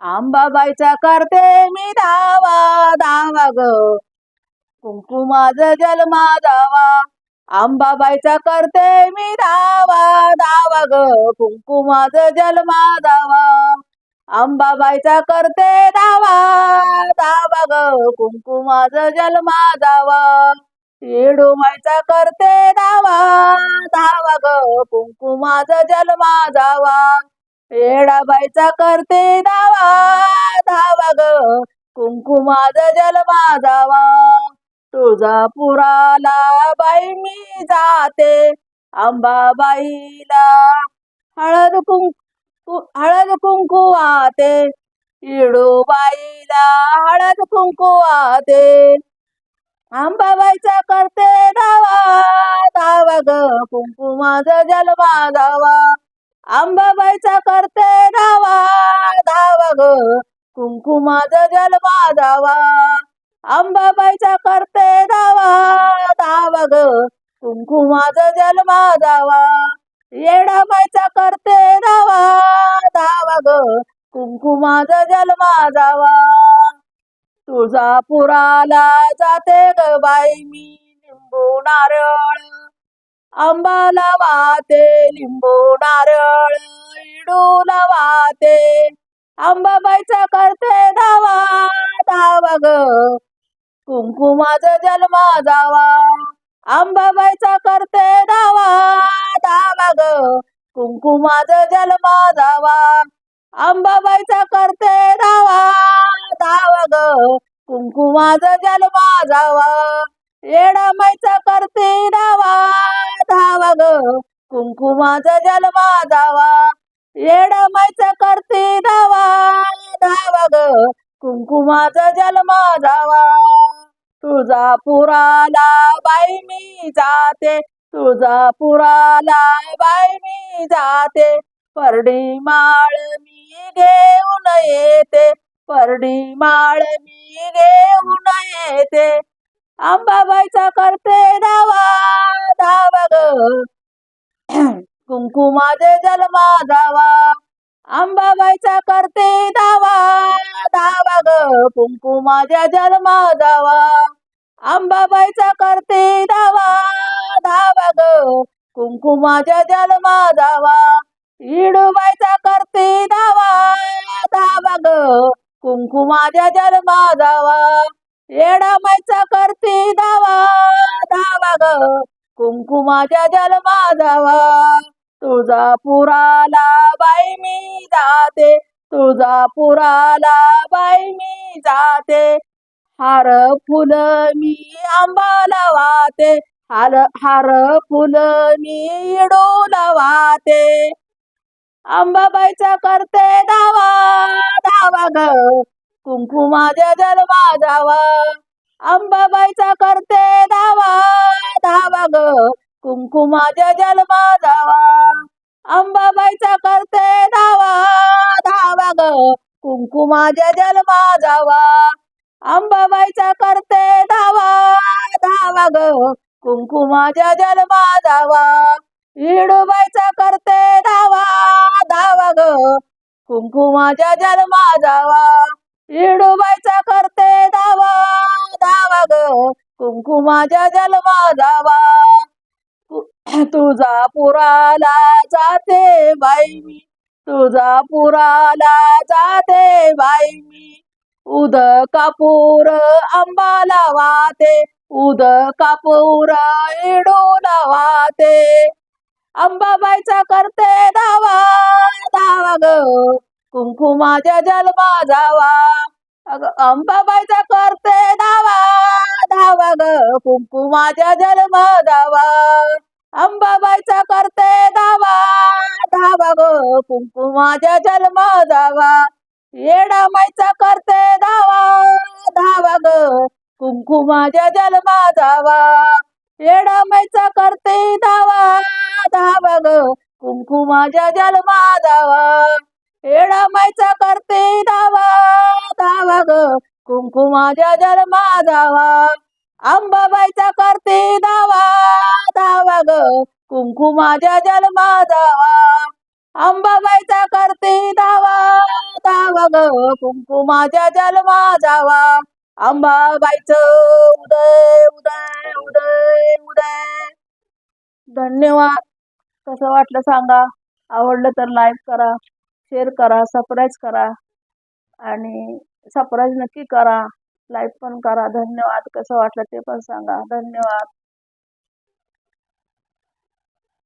आंबाबाईचा करते मी धावा धावा ग. कुंकुमाचा जन्मा धावा. आंबाबाईचा करते मी धावा धावा ग. कुंकुमाचा जन्मा धावा. आंबाबाईचा करते धावा धावा ग. कुंकुमाचा जन्मा धावा. येडूमाईचा करते धावा धावा ग कुंकुमाचा जन्मा धावा येडाबाईचा करते धावा धावा ग कुंकुमाचा जन्मा धावा तुळजापुराला बाई मी जाते अंबाबाईला हळद कुंकू हळद कुंकू आते इडूबाईला हळद कुंकू आते अंबाबाईचा करते दावा दावा ग कुंकुमाचा जन्मा धावा. अंबाबाईचा करते दावा धावा ग कुंकुमाचा जन्मा धावा. अंबाबाईचा करते दावा धावा ग कुंकुमाचा जलमा धावा. येडाबाईचा करते दावा धावा ग कुंकुमाचा जलमा धावा. तुळजापुराला जाते ग बाई मी लिंबू नारळ. आंबाला वाते लिंबू नारळ इडूला वाते आंबाबाईचा करते धावा धावा ग. कुंकुमाचा जन्मा जावा. आंबाबाईचा करते धावा धावा ग. कुंकुमाचा जन्मा जावा. आंबाबाईचा करते धावा धावा ग कुंकुमाचा जन्मा जावा येडामाईचा करते धावा धावा ग कुंकुमाचा जन्मा जावा येडामाईचा करते धावा धावा ग कुंकुमाचा जन्मा जावा तुळजापुराला बाई मी जाते. तुळजापुराला बाई मी जाते. परडी माळ मी घेऊन येते. परडी माळ मी घेऊन येते. आंबाबाईचा करते दावा धावा ग. कुंकुमाचे जन्मा जावा. आंबाबाईचा करते दावा धावा ग. कुंकुमाच्या जन्मा जावा. आंबाबाईचा करते दावा धावा ग. कुंकुमाच्या जन्मा जावा. इडूबाईचा करते दावा धावा ग. कुंकुमाच्या जन्मा धावा येडाबाईचा करते दावा धावा ग. कुंकुमाच्या जन्मा धावा तुळजापुराला बाई मी जाते तुळजापुराला बाई मी जाते. हार फुल मी आंबाला वाते हार हार फुल मी इडूला वाते आंबाबाईचा करते धावा धावा ग. कुंकुमाच्या जन्मा जावा अंबाबाईचा करते धावा धावा ग. कुंकुमाच्या जन्मा जावा अंबाबाईचा करते धावा धावा ग. कुंकुमाच्या जन्मा जावा अंबाबाईचा करते धावा धावा ग. कुंकुमाच्या जन्मा जावा इडूबाईचा करते धावा कुंकुमाच्या जन्मा जावा येडूबाईचा करते दावा दावा ग. कुंकुमाच्या जन्मा जावा तुझा पुराला जाते बाई मी. तुझा पुराला जाते बाई मी. उद कापूर आंबाला वाते उद कापूर इडून वाते अंबाबाईचा करते दावा ग कुंकू माझ्या जन्मा जावा अग अंबाबाईचा करते धावा धावा ग कुंकुमाच्या जन्मा जावा अंबाबाईचा करते धावा धावा ग कुंकुमाच्या जन्मा जावा येडामाईचा करते धावा धावा ग कुंकुमाच्या जन्मा जावा येडामाईचा करते धावा धावा ग कुंकुमाच्या जन्मा जावा येडामाईचा करते धावा दावा ग. कुंकुमाच्या जन्मा जावा अंबाबाईचा करते दावा धावा ग. कुंकुमाच्या जन्मा जावा अंबाबाईचा करते दावा दावा ग. कुंकुमाच्या जन्मा जावा अंबाबाईचं उदय उदय उदय उदय. धन्यवाद. कसं वाटलं सांगा. आवडलं तर लाईक करा शेअर करा सबस्क्राईब करा. आणि सबस्क्राईब नक्की करा. लाईक पण करा. धन्यवाद. कसं वाटलं ते पण सांगा. धन्यवाद.